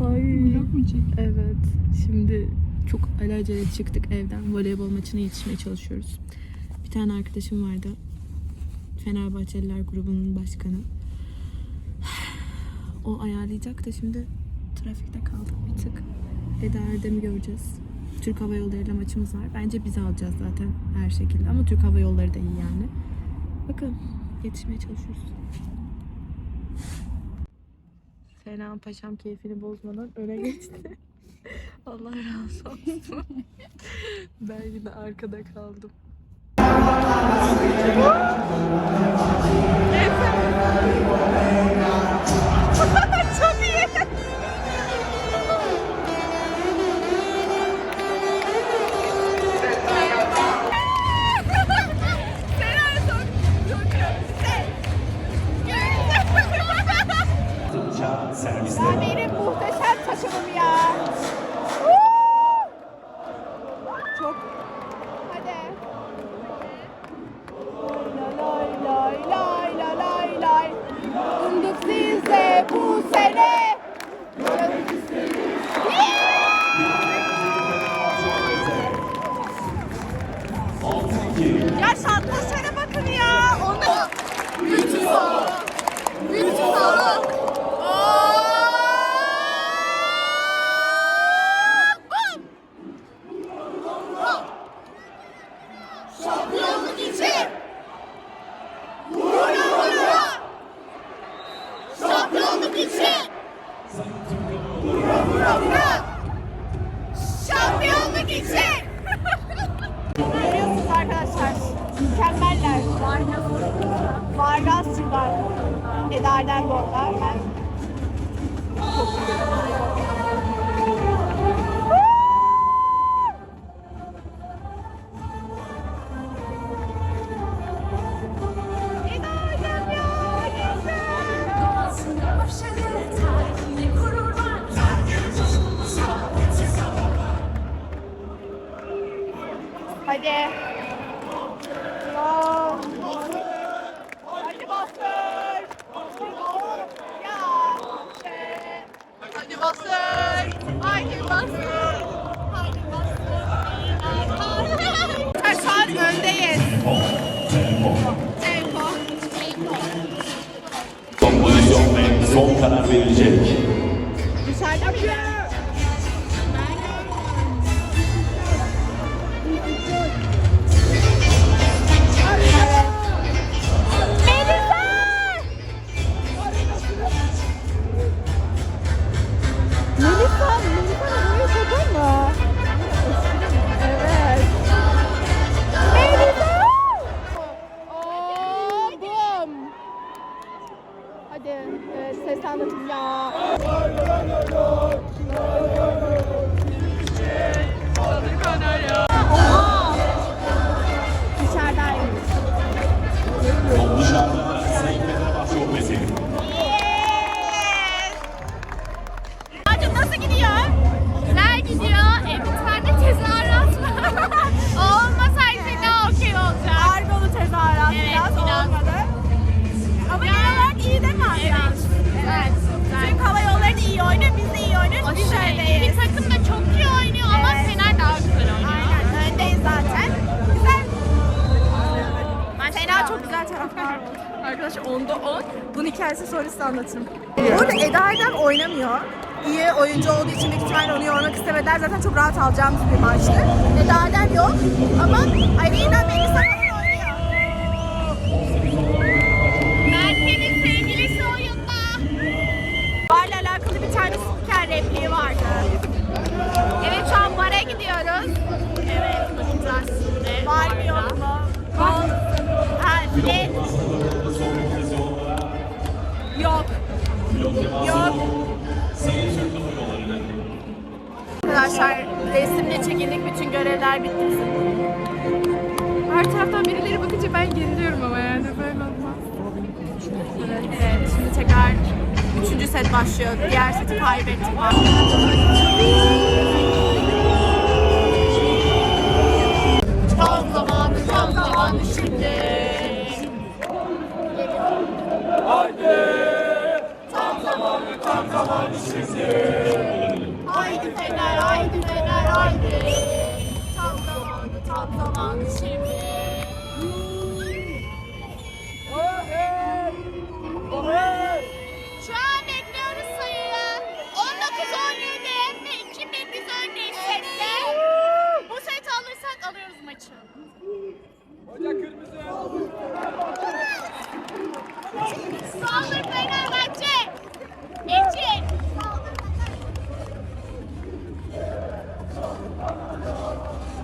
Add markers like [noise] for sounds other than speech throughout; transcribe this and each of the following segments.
Ay. Vlog mu çek? Evet. Şimdi çok alacele çıktık evden. Voleybol maçına yetişmeye çalışıyoruz. Bir tane arkadaşım vardı. Fenerbahçeliler grubunun başkanı. O ayarlayacak da şimdi trafikte kaldık bir tık. Eda Erdem'i göreceğiz. Türk Hava Yolları ile maçımız var. Bence biz alacağız zaten her şekilde. Ama Türk Hava Yolları da iyi yani. Bakın yetişmeye çalışıyoruz. Ferhan Paşam keyfini bozmadan öne geçti. [laughs] Allah razı olsun. [laughs] ben yine arkada kaldım. Neyse. için. Gururla gururla. Şampiyonluk için. Gururla gururla. Şampiyonluk için. Görüyorsunuz arkadaşlar. Mükemmeller. Vargasçılar. Ederden Gorda. karar verilecek. kaybettik. Tam zamanı, tam zamanı şimdi. Haydi! Tam zamanı, tam zamanı şimdi. Hoca kırmızı. Saldır Fenerbahçe.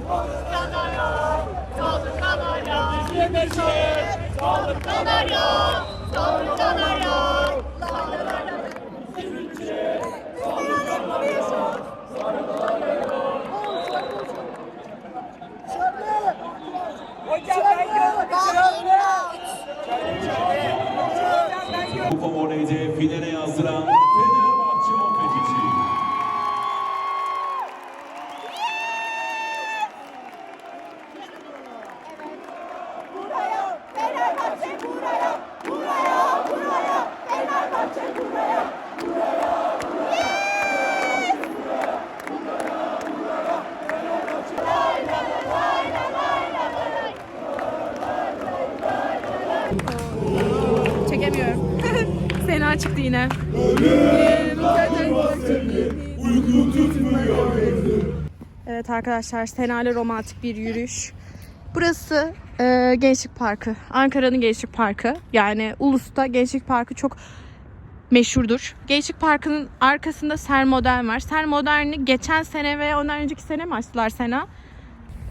Saldır Kanarya. Saldır Kanarya. Saldır Kanarya. Saldır Kanarya. Saldır Kanarya. Arkadaşlar Sena ile romantik bir yürüyüş. Burası e, Gençlik Parkı. Ankara'nın Gençlik Parkı. Yani Ulus'ta Gençlik Parkı çok meşhurdur. Gençlik Parkı'nın arkasında Sermodern var. Sermodern'i geçen sene veya ondan önceki sene mi açtılar Sena?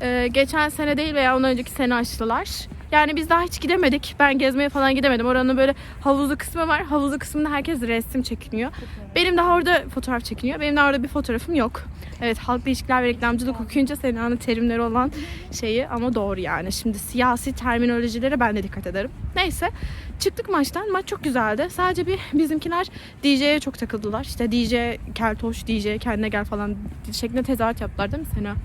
Ee, geçen sene değil veya ondan önceki sene açtılar. Yani biz daha hiç gidemedik. Ben gezmeye falan gidemedim. Oranın böyle havuzlu kısmı var. Havuzlu kısmında herkes resim çekiniyor. Benim daha orada fotoğraf çekiniyor. Benim daha orada bir fotoğrafım yok. Evet halk ilişkiler ve reklamcılık okuyunca Sena'nın terimleri olan şeyi ama doğru yani. Şimdi siyasi terminolojilere ben de dikkat ederim. Neyse çıktık maçtan. Maç çok güzeldi. Sadece bir bizimkiler DJ'ye çok takıldılar. İşte DJ Keltoş, DJ kendine gel falan şeklinde tezahürat yaptılar değil mi Sena?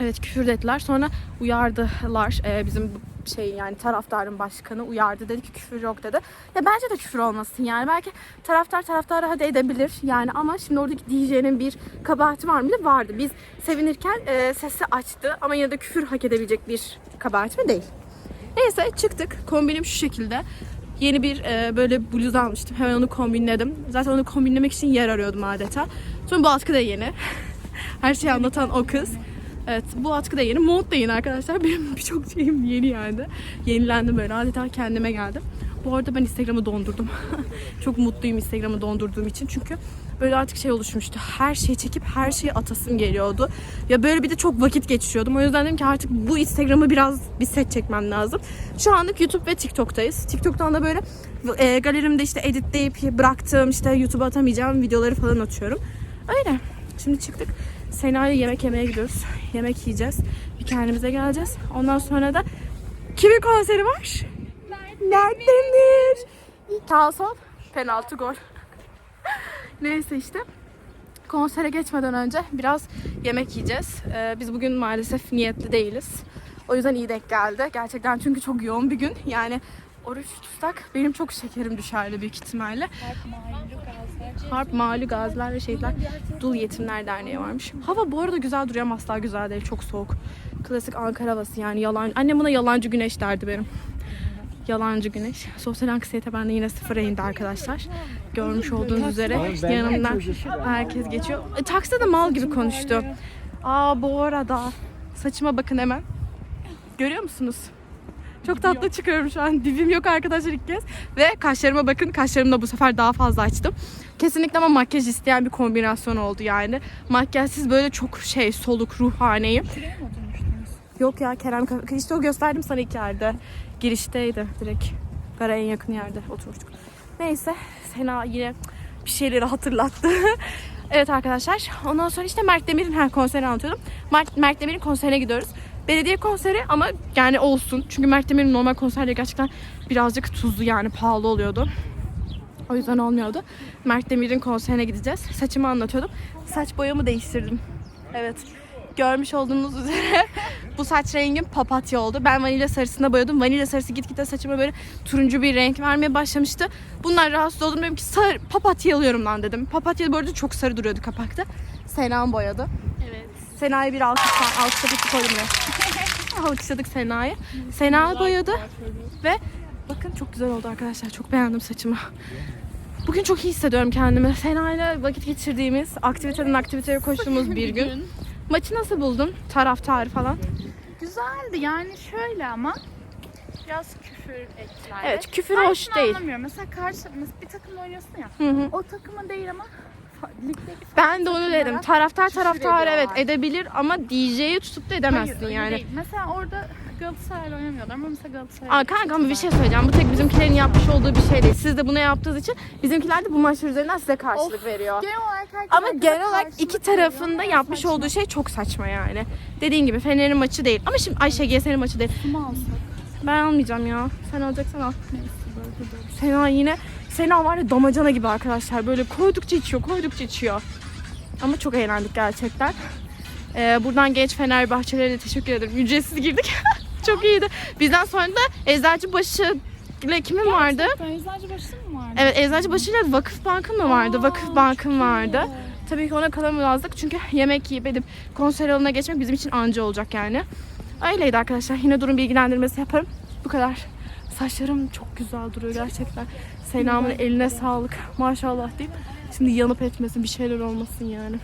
Evet küfür ettiler. Sonra uyardılar Ee, bizim şey yani taraftarın başkanı uyardı dedi ki küfür yok dedi. Ya bence de küfür olmasın yani. Belki taraftar taraftara hadi edebilir yani ama şimdi oradaki DJ'nin bir kabahati var mıydı? Vardı. Biz sevinirken e, sesi açtı ama yine de küfür hak edebilecek bir kabahat mi? Değil. Neyse çıktık. Kombinim şu şekilde. Yeni bir e, böyle bluz almıştım. Hemen onu kombinledim. Zaten onu kombinlemek için yer arıyordum adeta. Sonra bu da yeni. [laughs] Her şeyi anlatan o kız. Evet bu atkı da yeni. Mont da yeni arkadaşlar. [laughs] Benim birçok şeyim yeni yani. Yenilendim böyle. Adeta kendime geldim. Bu arada ben Instagram'ı dondurdum. [laughs] Çok mutluyum Instagram'ı dondurduğum için. Çünkü böyle artık şey oluşmuştu. Her şeyi çekip her şeyi atasım geliyordu. Ya böyle bir de çok vakit geçiriyordum. O yüzden dedim ki artık bu Instagram'ı biraz bir set çekmem lazım. Şu anlık YouTube ve TikTok'tayız. TikTok'tan da böyle e, galerimde işte editleyip bıraktığım işte YouTube'a atamayacağım videoları falan atıyorum. Öyle. Şimdi çıktık. Sena'yla yemek yemeye gidiyoruz. Yemek yiyeceğiz. Bir kendimize geleceğiz. Ondan sonra da kimin konseri var? Neredendir? Kalson. Penaltı gol. [laughs] Neyse işte. Konsere geçmeden önce biraz yemek yiyeceğiz. Ee, biz bugün maalesef niyetli değiliz. O yüzden iyi denk geldi. Gerçekten çünkü çok yoğun bir gün. Yani oruç tutsak benim çok şekerim düşerdi büyük ihtimalle. Harp Mali Gaziler ve Şehitler Dul Yetimler Derneği varmış. Hava bu arada güzel duruyor ama asla güzel değil. Çok soğuk. Klasik Ankara havası yani yalan. Annem buna yalancı güneş derdi benim. Yalancı güneş. Sosyal anksiyete bende yine sıfıra indi arkadaşlar. Görmüş olduğunuz üzere yanımdan herkes geçiyor. E, takside de mal gibi konuştu. Aa bu arada saçıma bakın hemen. Görüyor musunuz? Çok tatlı çıkıyorum şu an. Dibim yok arkadaşlar ilk kez. Ve kaşlarıma bakın. Kaşlarımı da bu sefer daha fazla açtım. Kesinlikle ama makyaj isteyen bir kombinasyon oldu yani. Makyajsız böyle çok şey soluk ruhaneyim. Yok ya Kerem işte o gösterdim sana ilk yerde. Girişteydi direkt. Gara en yakın yerde oturmuştuk. Neyse Sena yine bir şeyleri hatırlattı. [laughs] evet arkadaşlar. Ondan sonra işte Mert Demir'in her konserini anlatıyordum. Mert, Mert Demir'in konserine gidiyoruz. Belediye konseri ama yani olsun. Çünkü Mert Demir'in normal konserleri gerçekten birazcık tuzlu yani pahalı oluyordu. O yüzden olmuyordu. Mert Demir'in konserine gideceğiz. Saçımı anlatıyordum. Saç boyamı değiştirdim. Evet. Görmüş olduğunuz üzere [laughs] bu saç rengim papatya oldu. Ben vanilya sarısına boyadım. Vanilya sarısı gitgide saçıma böyle turuncu bir renk vermeye başlamıştı. Bunlar rahatsız oldum. Dedim ki sarı, papatya alıyorum lan dedim. Papatya bu arada çok sarı duruyordu kapakta. Sena'm boyadı. Sena'ya bir alkış alkışladık koydum buraya. [laughs] Alkışladık Sena'yı. Sena boyadı ve bakın çok güzel oldu arkadaşlar. Çok beğendim saçımı. Bugün çok iyi hissediyorum kendimi. Sena'yla vakit geçirdiğimiz, aktiviteden aktiviteye koştuğumuz bir gün. Maçı nasıl buldun? Taraftarı falan. Güzeldi yani şöyle ama biraz küfür ettiler. Evet, küfür Ben hoş değil. anlamıyorum. Mesela karşı bir takımda oynuyorsun ya. Hı hı. O takımın değil ama Ben de onu dedim. Taraftar taraftar evet edebilir ama DJ'yi tutup da edemezsin Hayır, öyle yani. değil. Mesela orada Galatasaray'la oynamıyorlar ama mesela Galatasaray. Aa kanka ama bir şey söyleyeceğim. Bu tek bizimkilerin yapmış olduğu bir şey değil. Siz de bunu yaptığınız için bizimkiler de bu maçlar üzerinden size karşılık veriyor. Genel olarak herkes Ama genel olarak iki veriyor. tarafın da yapmış Saçma. olduğu şey çok saçma yani. Dediğin gibi Fener'in maçı değil. Ama şimdi Ayşe GS'nin maçı değil. Kim alsak? Ben almayacağım ya. Sen alacaksan al. Neyse. Sena yine Sena var ya damacana gibi arkadaşlar. Böyle koydukça içiyor, koydukça içiyor. Ama çok eğlendik gerçekten. Ee, buradan genç Fenerbahçelere de teşekkür ederim. Ücretsiz girdik. [laughs] çok iyiydi. Bizden sonra da Eczacıbaşı ile kimin vardı? Ben Eczacıbaşı mı vardı? Evet Eczacıbaşı ile Vakıf Bank'ın mı vardı? Aa, Vakıf Bank'ın vardı. iyi. Tabii ki ona kalamazdık çünkü yemek yiyip edip konser alanına geçmek bizim için anca olacak yani. Öyleydi arkadaşlar. Yine durum bilgilendirmesi yaparım. Bu kadar. Saçlarım çok güzel duruyor gerçekten. Sena'mın eline sağlık. Maşallah deyip şimdi yanıp etmesin bir şeyler olmasın yani.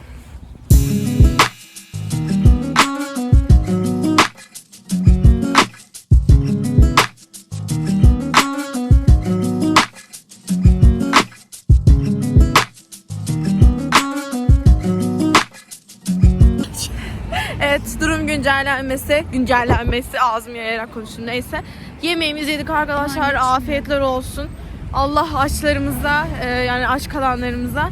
Evet durum güncellenmesi, güncellenmesi ağzım yayarak konuştum neyse. Yemeğimizi yedik arkadaşlar afiyetler olsun. Allah açlarımıza e, yani aç kalanlarımıza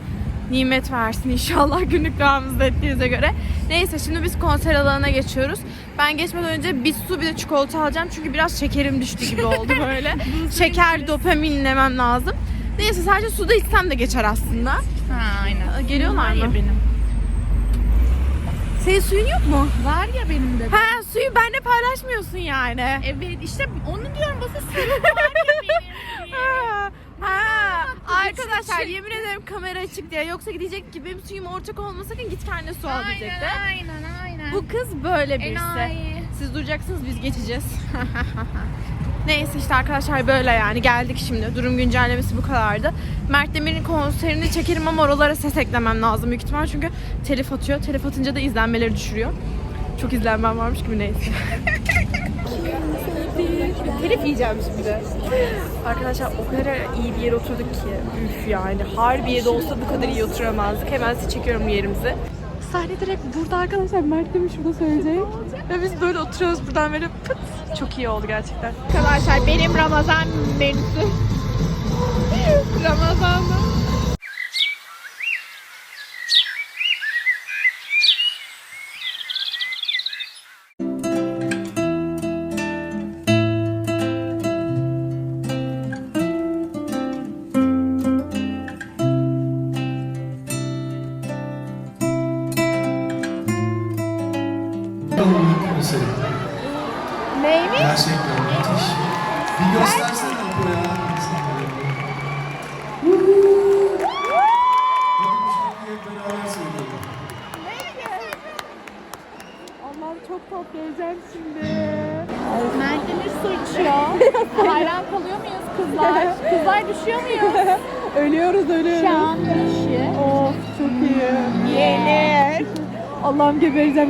nimet versin inşallah [laughs] günlük duamızda ettiğinize göre. Neyse şimdi biz konser alanına geçiyoruz. Ben geçmeden önce bir su bir de çikolata alacağım çünkü biraz şekerim düştü gibi oldu [laughs] böyle. Şeker dopaminlemem lazım. Neyse sadece su da içsem de geçer aslında. Ha aynen. Geliyorlar mı? benim. Senin suyun yok mu? Var ya benim de. Ha suyu benimle paylaşmıyorsun yani. Evet işte onu diyorum basa senin var ya benim diye. Ha, ha. Arkadaşlar yemin ederim kamera açık diye. Yoksa gidecek ki benim suyum ortak olma sakın git kendine su al diyecekti. Aynen aynen aynen. Bu kız böyle birisi. Enayi. Siz duracaksınız biz geçeceğiz. [laughs] Neyse işte arkadaşlar böyle yani geldik şimdi. Durum güncellemesi bu kadardı. Mert Demir'in konserini çekerim ama oralara ses eklemem lazım büyük ihtimal çünkü telif atıyor. Telif atınca da izlenmeleri düşürüyor. Çok izlenmem varmış gibi neyse. [laughs] telif yiyeceğim şimdi. Arkadaşlar o kadar iyi bir yere oturduk ki. Üf yani. Harbiye'de olsa bu kadar iyi oturamazdık. Hemen size çekiyorum yerimizi. Sahne direkt burada arkadaşlar. Mert Demir şurada söyleyecek. Ve biz böyle oturuyoruz buradan böyle pıt. Çok iyi oldu gerçekten. Arkadaşlar benim Ramazan menüsü. Ramazan'da.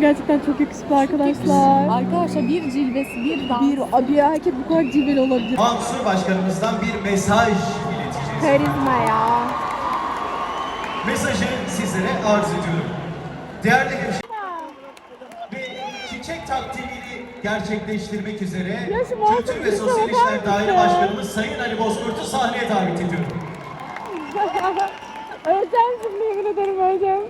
Gerçekten çok yakışıklı arkadaşlar. Arkadaşlar bir cilvesi, bir dans. Bir abi ya herkes bu kadar cilveli olabilir. Mansur Başkanımızdan bir mesaj ileteceğiz. Karizma ya. Mesajı sizlere arz ediyorum. Değerli hemşehrilerim ve çiçek takdimini gerçekleştirmek üzere Kültür ve Sosyal İşler Daire Başkanımız Sayın Ali Bozkurt'u sahneye davet ediyorum. [laughs] Şimdi yemin ederim öleceğim.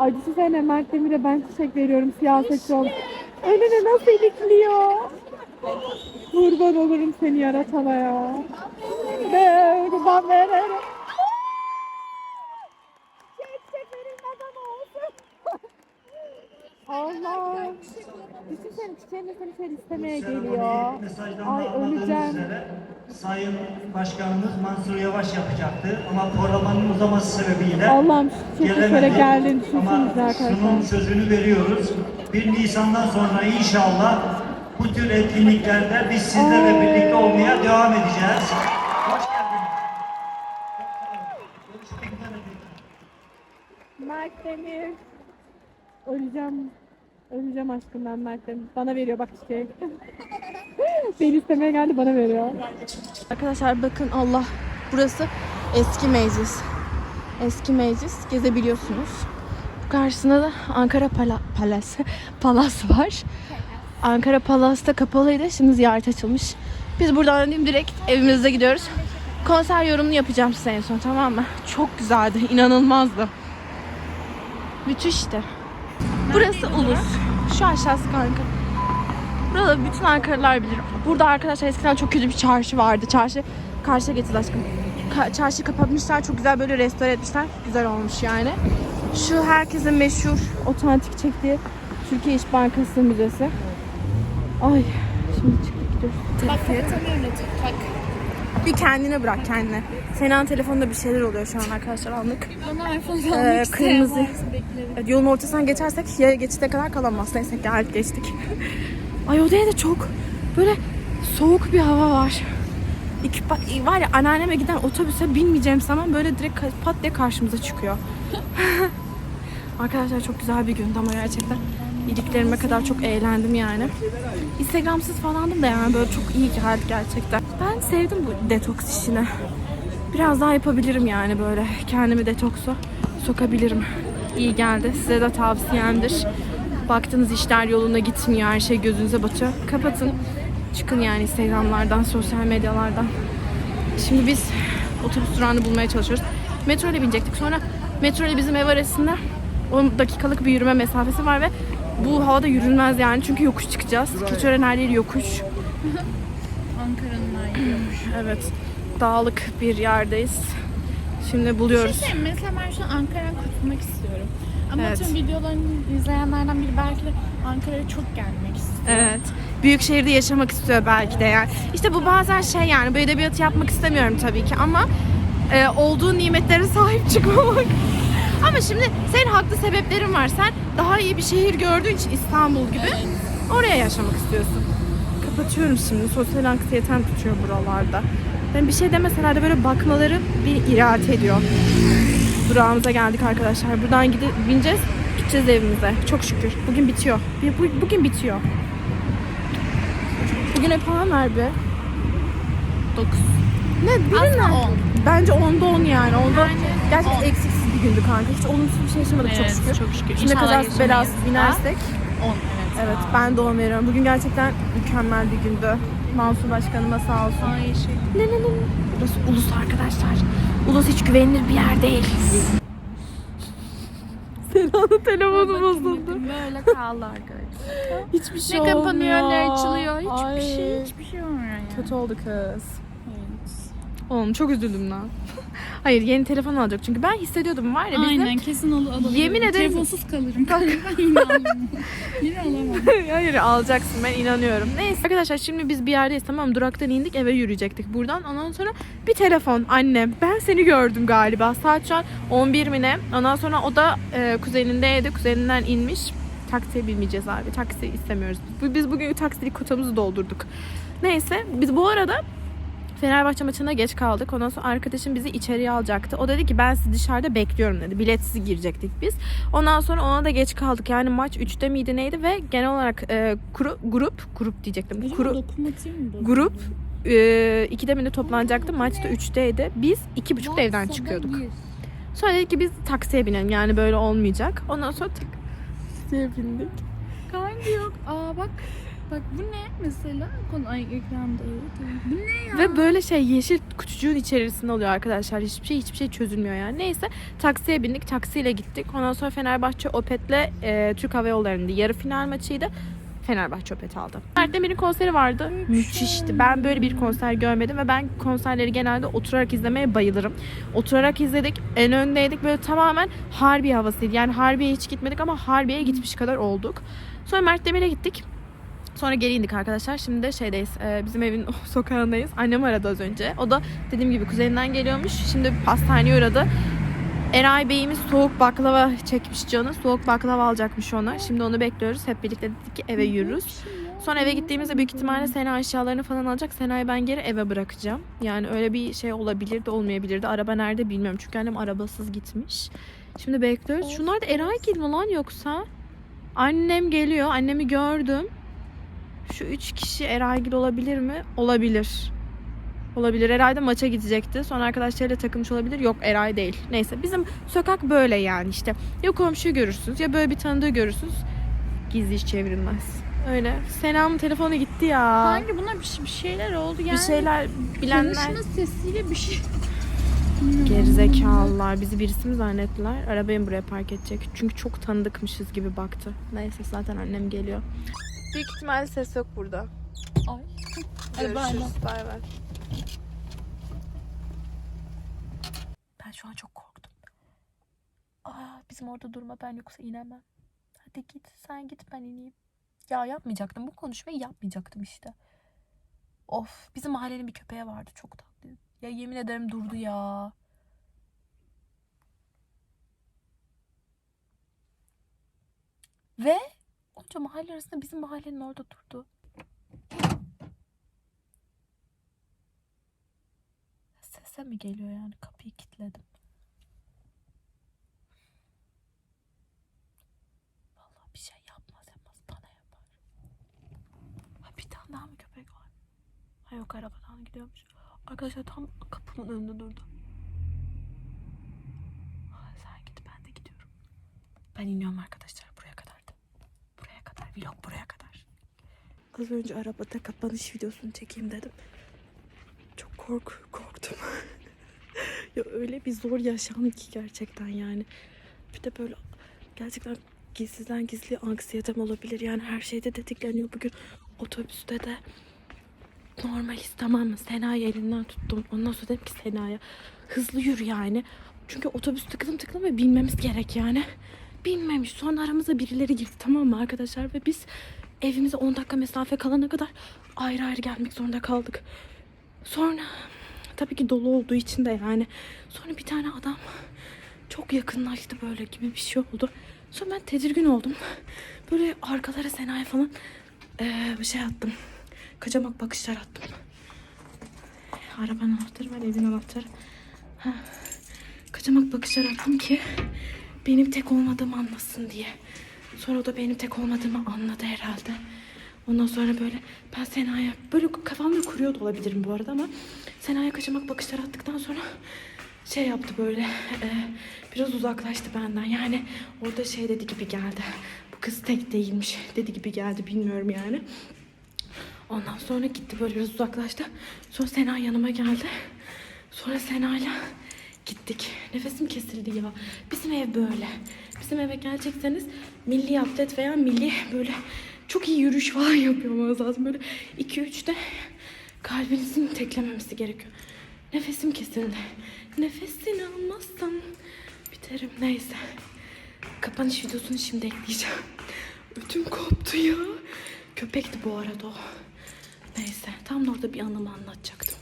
Ay düşünsene Mert Demir'e ben çiçek veriyorum siyasetçi ol. Önüne nasıl ilikliyor? Kurban olurum seni yaratana ya. Be, kurban veririm. Çiçek verilmeden olsun. Allah. Düşünsene çiçeğin de seni şöyle istemeye geliyor. Ay öleceğim. Sayın Başkanımız Mansur Yavaş yapacaktı ama programın uzaması sebebiyle Allah'ım şu şöyle geldiğini Ama arkadaşlar. şunun sözünü veriyoruz. 1 Nisan'dan sonra inşallah bu tür etkinliklerde biz sizlerle birlikte olmaya devam edeceğiz. Hoş geldiniz. Görüşmek üzere. Mert Demir. Öleceğim. Öleceğim aşkım ben Mert'im. Bana veriyor bak çiçeği. [laughs] Beni istemeye geldi bana veriyor. Arkadaşlar bakın Allah. Burası eski meclis. Eski meclis gezebiliyorsunuz. Karşısında da Ankara Pala Palas [laughs] Palas var. Ankara Palas'ta kapalıydı. Şimdi ziyaret açılmış. Biz buradan direkt evimize gidiyoruz. Konser yorumunu yapacağım size en son tamam mı? Çok güzeldi. inanılmazdı. Müthişti. Burası Ulus. Şu aşağısı kanka. Burada bütün Ankaralılar bilir. Burada arkadaşlar eskiden çok kötü bir çarşı vardı. Çarşı karşıya getir aşkım. Ka- çarşı kapatmışlar. Çok güzel böyle restore etmişler. Güzel olmuş yani. Şu herkesin meşhur otantik çektiği Türkiye İş Bankası Müzesi. Ay şimdi çıktık gidiyoruz. Bak da tak. Bir kendine bırak kendine. Sena'nın telefonunda bir şeyler oluyor şu an arkadaşlar anlık. Bana iPhone Ee, almak kırmızı. Evet, yolun ortasından geçersek ya geçite kadar kalamaz. Neyse geldik geçtik. [laughs] Ay odaya da çok böyle soğuk bir hava var. İki, var ya anneanneme giden otobüse binmeyeceğim zaman böyle direkt pat diye karşımıza çıkıyor. [laughs] Arkadaşlar çok güzel bir gündü ama gerçekten. İliklerime kadar çok eğlendim yani. Instagramsız falandım da yani böyle çok iyi geldi gerçekten. Ben sevdim bu detoks işini. Biraz daha yapabilirim yani böyle. Kendimi detoksa sokabilirim. İyi geldi. Size de tavsiyemdir. Baktığınız işler yoluna gitmiyor. Her şey gözünüze batıyor. Kapatın. Çıkın yani Instagramlardan, sosyal medyalardan. Şimdi biz otobüs durağını bulmaya çalışıyoruz. Metro ile binecektik. Sonra metro ile bizim ev arasında 10 dakikalık bir yürüme mesafesi var ve bu havada yürünmez yani çünkü yokuş çıkacağız. Keçiören her yeri yokuş. Ankara'nın ayrı. [clears throat] Evet. Dağlık bir yerdeyiz. Şimdi buluyoruz. Şey, mesela ben şu an Ankara'dan kurtulmak istiyorum. Ama Evet. tüm videolarını izleyenlerden biri belki de Ankara'ya çok gelmek istiyor. Evet. Büyük şehirde yaşamak istiyor belki de yani. İşte bu bazen şey yani bu edebiyatı yapmak istemiyorum tabii ki ama e, olduğu nimetlere sahip [laughs] çıkmamak. Ama şimdi senin haklı sebeplerin var. Sen daha iyi bir şehir gördüğün için İstanbul gibi oraya yaşamak istiyorsun. Kapatıyorum şimdi. Sosyal anksiyetem tutuyor buralarda. Ben bir şey demeseler de böyle bakmaları bir irade ediyor. Durağımıza geldik arkadaşlar. Buradan gidip bineceğiz. Gideceğiz evimize. Çok şükür. Bugün bitiyor. Bu- bu- Bugün bitiyor. Bugüne puan ver be. 9. Ne Aslında ben. 10. Bence onda 10 yani. Onda Bence gerçekten 10. eksiksiz bir gündü kanka. Hiç olumsuz bir şey yaşamadık çok Evet, şükür. çok şükür. Şimdi İnşallah yaşamayız. binersek. 10 evet. Evet ben de 10 veriyorum. Bugün gerçekten mükemmel bir gündü. Mansur Başkanıma sağ olsun. Ay şey. Ne ne ne. Burası Ulus arkadaşlar. Ulus hiç güvenilir bir yer değil. [laughs] Sena'nın telefonu bozuldu. Böyle kaldı arkadaşlar. [laughs] Hiçbir şey Ne olmuyor. kapanıyor ne açılıyor. Hiçbir Ay. şey hiçbir şey olmuyor yani. Kötü oldu kız. Evet. Oğlum çok üzüldüm lan. Hayır yeni telefon alacak çünkü ben hissediyordum var ya bizim Aynen kesin al alabilirim. Yemin ederim- Telefonsuz kalırım. [laughs] Yine alamam. Yine alamam. [laughs] Hayır alacaksın ben inanıyorum. Neyse arkadaşlar şimdi biz bir yerdeyiz tamam mı? duraktan indik eve yürüyecektik buradan. Ondan sonra bir telefon annem ben seni gördüm galiba. Saat şu an 11 mi ne? Ondan sonra o da e, kuzenindeydi. Kuzeninden inmiş. Taksiye binmeyeceğiz abi. Taksi istemiyoruz. Biz, biz bugün taksilik kotamızı doldurduk. Neyse biz bu arada Fenerbahçe maçına geç kaldık. Ondan sonra arkadaşım bizi içeriye alacaktı. O dedi ki ben sizi dışarıda bekliyorum dedi. Biletsiz girecektik biz. Ondan sonra ona da geç kaldık. Yani maç 3'te miydi neydi ve genel olarak e, kuru, grup, grup diyecektim. Kuru, mi bu? grup e, 2'de mi toplanacaktı? Maçta 3'teydi. Biz 2.30'da evden çıkıyorduk. Sonra dedik ki biz taksiye binelim. Yani böyle olmayacak. Ondan sonra taksiye bindik. Kanka yok. Aa bak. Bak bu ne mesela? Konu ay ekranda. Bu ne ya? Ve böyle şey yeşil kutucuğun içerisinde oluyor arkadaşlar. Hiçbir şey hiçbir şey çözülmüyor yani. Neyse taksiye bindik. Taksiyle gittik. Ondan sonra Fenerbahçe Opet'le e, Türk Hava Yolları'nda yarı final maçıydı. Fenerbahçe Opet aldı. Mert Demir'in konseri vardı. Müthişti. Ben böyle bir konser görmedim ve ben konserleri genelde oturarak izlemeye bayılırım. Oturarak izledik. En öndeydik. Böyle tamamen Harbiye havasıydı. Yani Harbiye'ye hiç gitmedik ama Harbiye'ye gitmiş kadar olduk. Sonra Mert Demir'e gittik. Sonra geri indik arkadaşlar. Şimdi de şeydeyiz. e, bizim evin [laughs] sokağındayız. Annem aradı az önce. O da dediğim gibi kuzeninden geliyormuş. Şimdi pastaneye uğradı. Eray Bey'imiz soğuk baklava çekmiş canı. Soğuk baklava alacakmış ona. Şimdi onu bekliyoruz. Hep birlikte dedik ki eve yürürüz. Sonra eve gittiğimizde büyük ihtimalle Sena eşyalarını falan alacak. Sena'yı ben geri eve bırakacağım. Yani öyle bir şey olabilir de olmayabilir de. Araba nerede bilmiyorum. Çünkü annem arabasız gitmiş. Şimdi bekliyoruz. Şunlar da Eray gibi lan yoksa? Annem geliyor. Annemi gördüm. Şu üç kişi Eraygil olabilir mi? Olabilir. Olabilir. Eray da maça gidecekti. Sonra arkadaşlarıyla takılmış olabilir. Yok Eray değil. Neyse bizim sokak böyle yani işte. Ya komşuyu görürsünüz ya böyle bir tanıdığı görürsünüz. Gizli iş çevrilmez. Öyle. Selam telefonu gitti ya. Hangi buna bir, bir şeyler oldu yani. Bir şeyler bilenler. Konuşma sesiyle bir şey. Gerizekalılar. Bizi birisi mi zannettiler? Arabayı buraya park edecek? Çünkü çok tanıdıkmışız gibi baktı. Neyse zaten annem geliyor. Büyük ihtimalle ses yok burada. Ay. Görüşürüz. Bay bay. Ben şu an çok korktum. Aa, bizim orada durma ben yoksa inemem. Hadi git sen git ben ineyim. Ya yapmayacaktım bu konuşmayı yapmayacaktım işte. Of bizim mahallenin bir köpeği vardı çok tatlı. Ya yemin ederim durdu ya. Ve onca mahalle arasında bizim mahallenin orada durdu. Sese mi geliyor yani? Kapıyı kilitledim. Vallahi bir şey yapmaz yapmaz bana yapar. Ha, bir tane daha mı köpek var? Ha yok arabadan gidiyormuş. Arkadaşlar tam kapımın önünde durdu. Ha, sen git ben de gidiyorum. Ben iniyorum arkadaşlar buraya kadardı. Buraya kadar vlog buraya kadar. Az önce arabada kapanış videosunu çekeyim dedim. Çok kork korktum. [laughs] ya öyle bir zor yaşam ki gerçekten yani. Bir de böyle gerçekten gizliden gizli anksiyetem olabilir. Yani her şeyde tetikleniyor. Bugün otobüste de normaliz tamam mı? Sena'yı elinden tuttum. Ondan sonra dedim ki Sena'ya hızlı yürü yani. Çünkü otobüs tıklım tıklım ve binmemiz gerek yani. Binmemiş. Sonra aramıza birileri girdi tamam mı arkadaşlar? Ve biz evimize 10 dakika mesafe kalana kadar ayrı ayrı gelmek zorunda kaldık. Sonra tabii ki dolu olduğu için de yani. Sonra bir tane adam çok yakınlaştı böyle gibi bir şey oldu. Sonra ben tedirgin oldum. Böyle arkalara Sena'ya falan eee, bir şey attım. Kaçamak bakışlar attım. Arabanın anahtarı var, evin anahtarı. Ha. Kaçamak bakışlar attım ki benim tek olmadığımı anlasın diye. Sonra o da benim tek olmadığımı anladı herhalde. Ondan sonra böyle ben Sena'ya böyle kafamda kuruyor da olabilirim bu arada ama Sena'ya kaçamak bakışlar attıktan sonra şey yaptı böyle e, biraz uzaklaştı benden. Yani orada şey dedi gibi geldi. Bu kız tek değilmiş dedi gibi geldi bilmiyorum yani. Ondan sonra gitti böyle biraz uzaklaştı. Sonra Sena yanıma geldi. Sonra Sena'yla gittik. Nefesim kesildi ya. Bizim ev böyle. Bizim eve gelecekseniz milli atlet veya milli böyle çok iyi yürüyüş falan yapıyor olmanız lazım. Böyle 2-3'te kalbinizin teklememesi gerekiyor. Nefesim kesildi. Nefesini almazsam biterim. Neyse. Kapanış videosunu şimdi ekleyeceğim. Ödüm koptu ya. Köpekti bu arada o. Neyse tam da orada bir anımı anlatacaktım.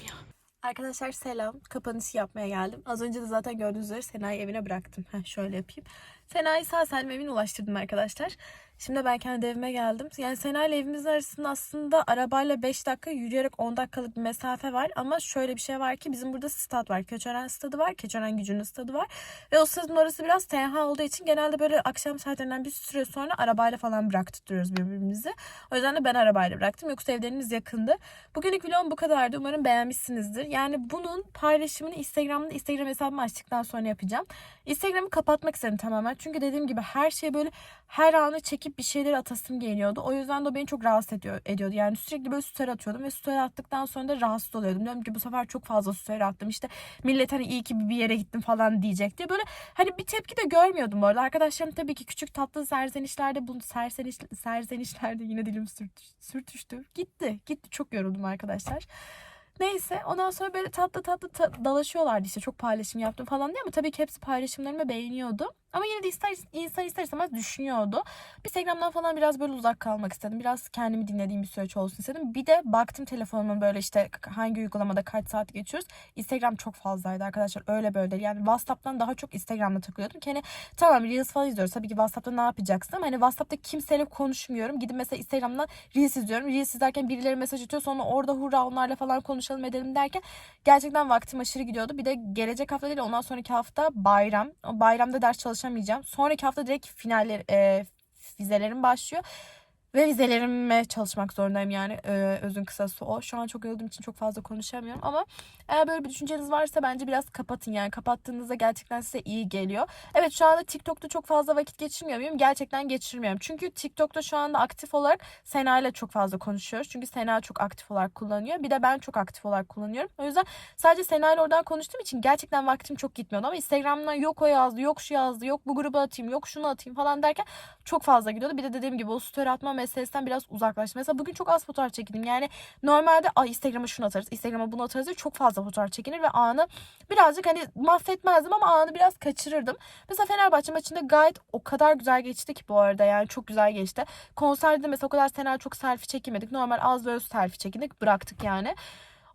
Arkadaşlar selam. Kapanışı yapmaya geldim. Az önce de zaten gördüğünüz üzere Sena'yı evine bıraktım. Heh, şöyle yapayım. Sena'yı sağ salim evine ulaştırdım arkadaşlar. Şimdi ben kendi evime geldim. Yani Sena evimiz arasında aslında arabayla 5 dakika yürüyerek 10 dakikalık bir mesafe var. Ama şöyle bir şey var ki bizim burada stat var. Keçören stadı var. Keçören gücünün stadı var. Ve o stadın orası biraz tenha olduğu için genelde böyle akşam saatlerinden bir süre sonra arabayla falan bıraktırıyoruz birbirimizi. O yüzden de ben arabayla bıraktım. Yoksa evlerimiz yakındı. Bugünlük vlogum bu kadardı. Umarım beğenmişsinizdir. Yani bunun paylaşımını Instagram'da Instagram hesabımı açtıktan sonra yapacağım. Instagram'ı kapatmak istedim tamamen. Çünkü dediğim gibi her şey böyle her anı çekip bir şeyleri atasım geliyordu. O yüzden de o beni çok rahatsız ediyor, ediyordu. Yani sürekli böyle story atıyordum ve story attıktan sonra da rahatsız oluyordum. Diyorum ki bu sefer çok fazla story attım. İşte millet hani iyi ki bir yere gittim falan diyecek diye. Böyle hani bir tepki de görmüyordum bu. Arkadaşlarım tabii ki küçük tatlı serzenişlerde bunu serseniş, serzenişlerde yine dilim sürtüş, sürtüştü. Gitti. Gitti. Çok yoruldum arkadaşlar. Neyse ondan sonra böyle tatlı tatlı ta- dalaşıyorlardı işte çok paylaşım yaptım falan diye ama tabii ki hepsi paylaşımlarımı beğeniyordu. Ama yine de ister, insan ister istemez düşünüyordu. Instagram'dan falan biraz böyle uzak kalmak istedim. Biraz kendimi dinlediğim bir süreç olsun istedim. Bir de baktım telefonumun böyle işte hangi uygulamada kaç saat geçiyoruz. Instagram çok fazlaydı arkadaşlar. Öyle böyle. Yani WhatsApp'tan daha çok Instagram'da takılıyordum. Ki hani tamam Reels falan izliyoruz. Tabii ki WhatsApp'ta ne yapacaksın? Ama hani WhatsApp'ta kimseyle konuşmuyorum. Gidip mesela Instagram'dan Reels izliyorum. Reels izlerken birileri mesaj atıyor. Sonra orada hurra onlarla falan konuşalım edelim derken gerçekten vaktim aşırı gidiyordu. Bir de gelecek hafta değil ondan sonraki hafta bayram. O bayramda ders çalışamayacağım. Sonraki hafta direkt finaller, e, vizelerim başlıyor. Ve vizelerime çalışmak zorundayım yani Ee, özün kısası o. Şu an çok yorulduğum için çok fazla konuşamıyorum ama eğer böyle bir düşünceniz varsa bence biraz kapatın yani kapattığınızda gerçekten size iyi geliyor. Evet şu anda TikTok'ta çok fazla vakit geçirmiyor muyum? Gerçekten geçirmiyorum. Çünkü TikTok'ta şu anda aktif olarak Sena ile çok fazla konuşuyoruz. Çünkü Sena çok aktif olarak kullanıyor. Bir de ben çok aktif olarak kullanıyorum. O yüzden sadece Sena ile oradan konuştuğum için gerçekten vaktim çok gitmiyordu. Ama Instagram'dan yok o yazdı, yok şu yazdı, yok bu gruba atayım, yok şunu atayım falan derken çok fazla gidiyordu. Bir de dediğim gibi o story atma meselesinden biraz uzaklaştım. Mesela bugün çok az fotoğraf çekildim. Yani normalde Instagram'a şunu atarız, Instagram'a bunu atarız diye çok fazla fotoğraf çekilir ve anı birazcık hani mahvetmezdim ama anı biraz kaçırırdım. Mesela Fenerbahçe maçında gayet o kadar güzel geçti ki bu arada yani çok güzel geçti. Konserde de mesela o kadar Sena çok selfie çekemedik. Normal az ve öz selfie çekindik bıraktık yani.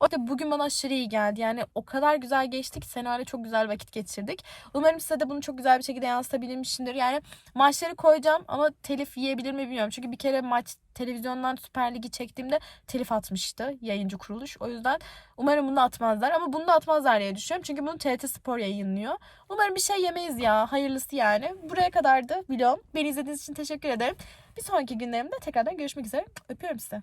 O da bugün bana aşırı iyi geldi. Yani o kadar güzel geçti ki Sena'yla çok güzel vakit geçirdik. Umarım size de bunu çok güzel bir şekilde yansıtabilmişimdir. Yani maçları koyacağım ama telif yiyebilir mi bilmiyorum. Çünkü bir kere maç televizyondan Süper Ligi çektiğimde telif atmıştı yayıncı kuruluş. O yüzden umarım bunu atmazlar. Ama bunu da atmazlar diye düşünüyorum. Çünkü bunu TRT Spor yayınlıyor. Umarım bir şey yemeyiz ya. Hayırlısı yani. Buraya kadardı vlogum. Beni izlediğiniz için teşekkür ederim. Bir sonraki günlerimde tekrardan görüşmek üzere. Öpüyorum size.